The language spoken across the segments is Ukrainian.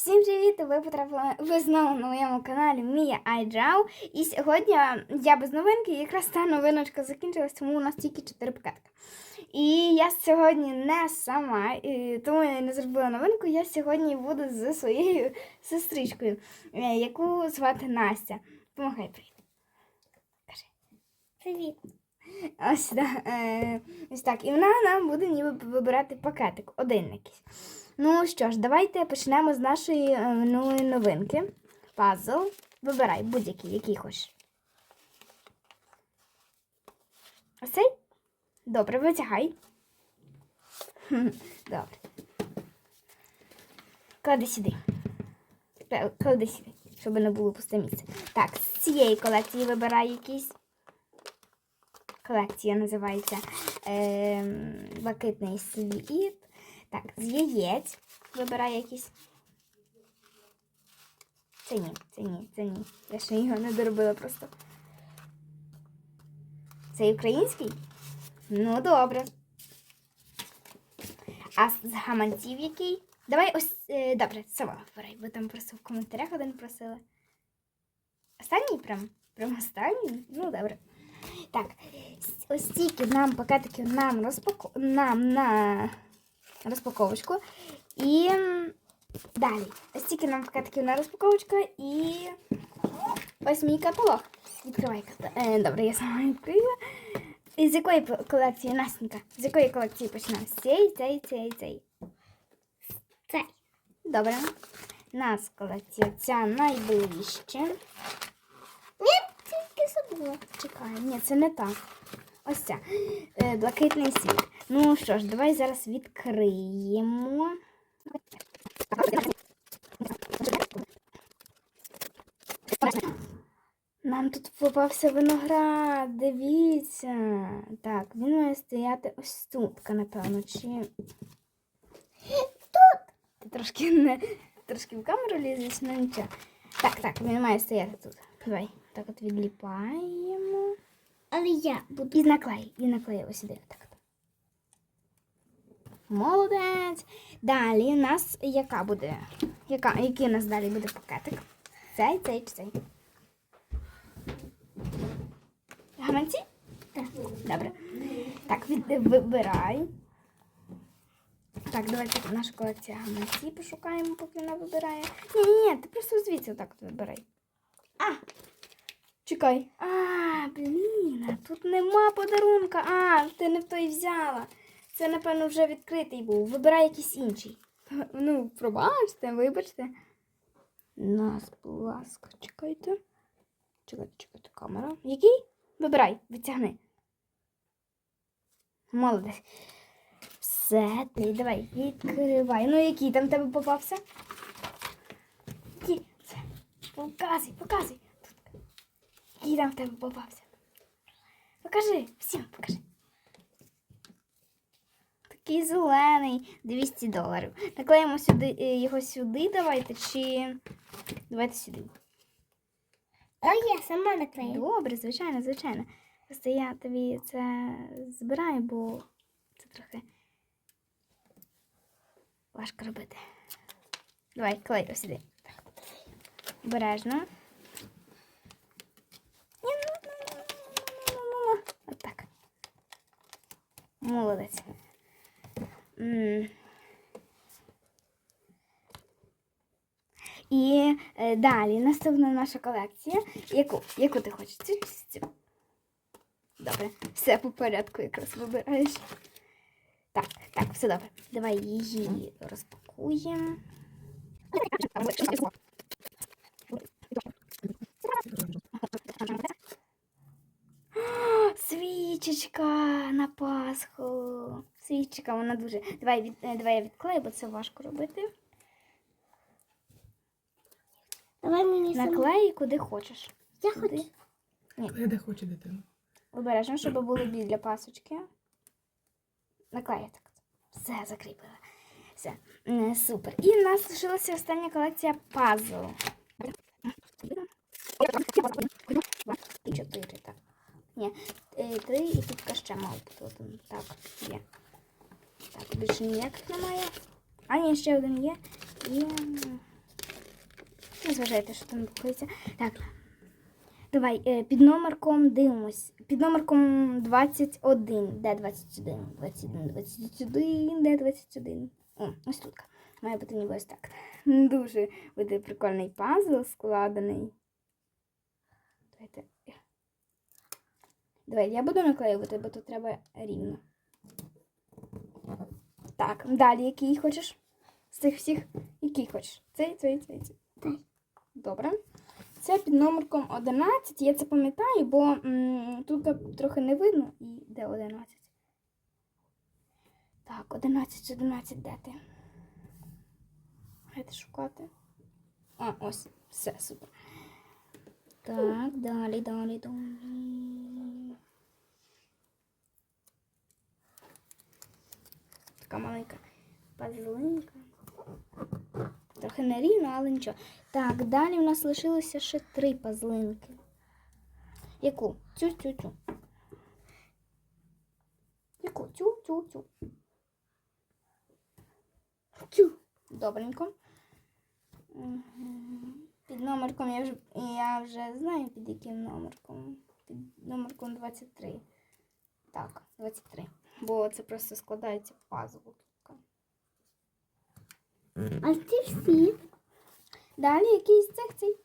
Всім привіт! Ви потрапили ви знову на моєму каналі Мія Айджау. І сьогодні я без новинки, якраз та новиночка закінчилась, тому у нас тільки 4 пакетки. І я сьогодні не сама, тому я не зробила новинку. Я сьогодні буду з своєю сестричкою, е, яку звати Настя. Помагай привіт. Кажи. Привіт. Ось, да, е, ось так. І вона нам буде ніби вибирати пакетик, один якийсь. Ну що ж, давайте почнемо з нашої е, минулої новинки. Пазл. Вибирай будь-який, який хочеш. Ось? Добре, витягай. Добре. Клади сюди. Клади сюди, щоб не було пусте місце. Так, з цієї колекції вибирай якийсь. Колекція називається ем, Блакитний світ. Так, з яєць вибирай якийсь. Це ні, це ні, це ні. Я ще його не доробила просто. Це український? Ну, добре. А з гаманців який? Давай ось. Е, добре, сама вибирай, бо там просто в коментарях один просили. Останній прям? Прям останній? Ну, добре. Так, ось стільки нам пакетиків нам розпаку... нам на розпаковочку. І далі. Ось стільки нам пакетиків на розпаковочку і ось мій каталог. Відкривай каталог. Е, добре, я сама відкрила. І з якої колекції, Настенька? З якої колекції почнемо? З цієї, цієї, цієї, цієї. Цей. Добре. Нас колекція ця найближча. Ні, тільки забула. Чекай, ні, це не так. Ось ця. Е, Блакитний світ. Ну що ж, давай зараз відкриємо. Нам тут попався виноград, дивіться. Так, він має стояти ось тут, напевно, чи. Тут! Ти трошки не трошки в камеру лізеш, ну нічого. Так, так, він має стояти тут. Давай, так от відліпаємо. Але я буду. І наклей, і наклей ось сюди. Так. Молодець. Далі у нас яка буде? Яка, який у нас далі буде пакетик? Цей, цей чи цей? Гаманці? Так. Добре. Так, від, вибирай. Так, давайте наша колекція гаманці пошукаємо, поки вона вибирає. Ні, ні, ні, ти просто звідси так от вибирай. А! Чекай. А, блін, тут нема подарунка. А, ти не в той взяла. Це, напевно, вже відкритий був. Вибирай якийсь інший. Ну, пробачте, вибачте. Нас, будь ласка, чекайте. Чекайте, чекайте, камера. Який? Вибирай, витягни. Молодець. Все, ти давай, відкривай. Ну, який там тебе попався? Який? Це. Показуй, показуй. Який там в тебе попався? Покажи, всім покажи. Такий зелений, 200 доларів. Наклеїмо сюди, е, його сюди, давайте, чи давайте сюди. А я сама наклею. Добре, звичайно, звичайно. Просто я тобі це збираю, бо це трохи важко робити. Давай, клей ось сюди. Обережно. Ні, ну, ну, ну, ну, ну, ну. Отак. Молодець. І е, далі наступна наша колекція. Яку? Яку ти хочеш? Цю цю? Добре, все по порядку якраз вибираєш. Так, так, все добре. Давай її розпакуємо. Свічечка Пасху. Свічечка, вона дуже. Давай, від... е, давай я відклею, бо це важко робити. Давай мені. Наклей куди хочеш. Я Сюди. хочу. Я де хоче дитину. Обережно, щоб були біль для пасочки. Наклею так. Все, закріпила. Все. М, Супер. І в нас лишилася остання колекція пазл. І чотири, так. Ні, ще мав бути. Так, є. Так, більше ніяких немає. А, ні, ще один є. І Не зважайте, що там рухається. Так. Давай, е, під номерком дивимось. Під номерком 21. Де 21? 21, 21, де 21? О, ось тут. Має бути ніби ось так. Дуже буде прикольний пазл складений. Давайте. Давай, я буду наклеювати, бо тут треба рівно. Так, далі який хочеш? З цих всіх, який хочеш? Цей, цей, цей, цей. Добре. Це під номерком 11. Я це пам'ятаю, бо м, тут трохи не видно. І де 11? Так, 11, 11, де ти? Гайте шукати. А, ось, все, супер. Так, далі, далі, далі. Така маленька пазлинка. Трохи нерівно, але нічого. Так, далі в нас лишилося ще три пазлинки. Яку? Цю-цю-цю. Яку? Цю-цю-цю. Цю. Добренько. Під номерком я вже, я вже знаю, під яким номерком. Під номерком 23. Так, 23. Бо це просто складається пазл. А ці всі. Далі якийсь цих цей.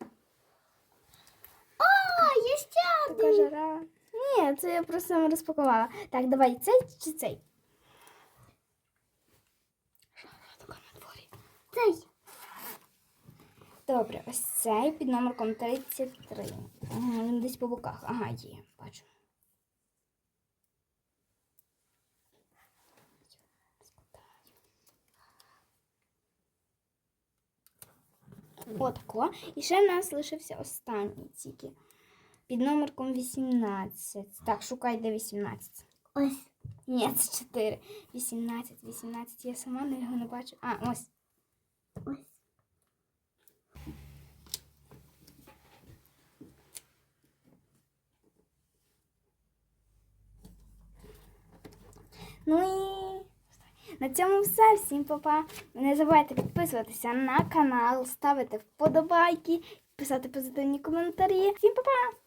О, є ще Така жара. Ні, це я просто саме розпакувала. Так, давай цей чи цей? Жара така на дворі. цей. Добре, ось цей під номерком 33. Ага, він десь по боках. Ага, є, бачу. Отако. І ще в нас лишився останній тільки. Під номерком 18. Так, шукай, де 18. Ось. Ні, це 4. 18, 18. Я сама не- його не бачу. А, ось. Ось. Ну і на цьому все. Всім па-па. Не забувайте підписуватися на канал, ставити вподобайки, писати позитивні коментарі. Всім па-па!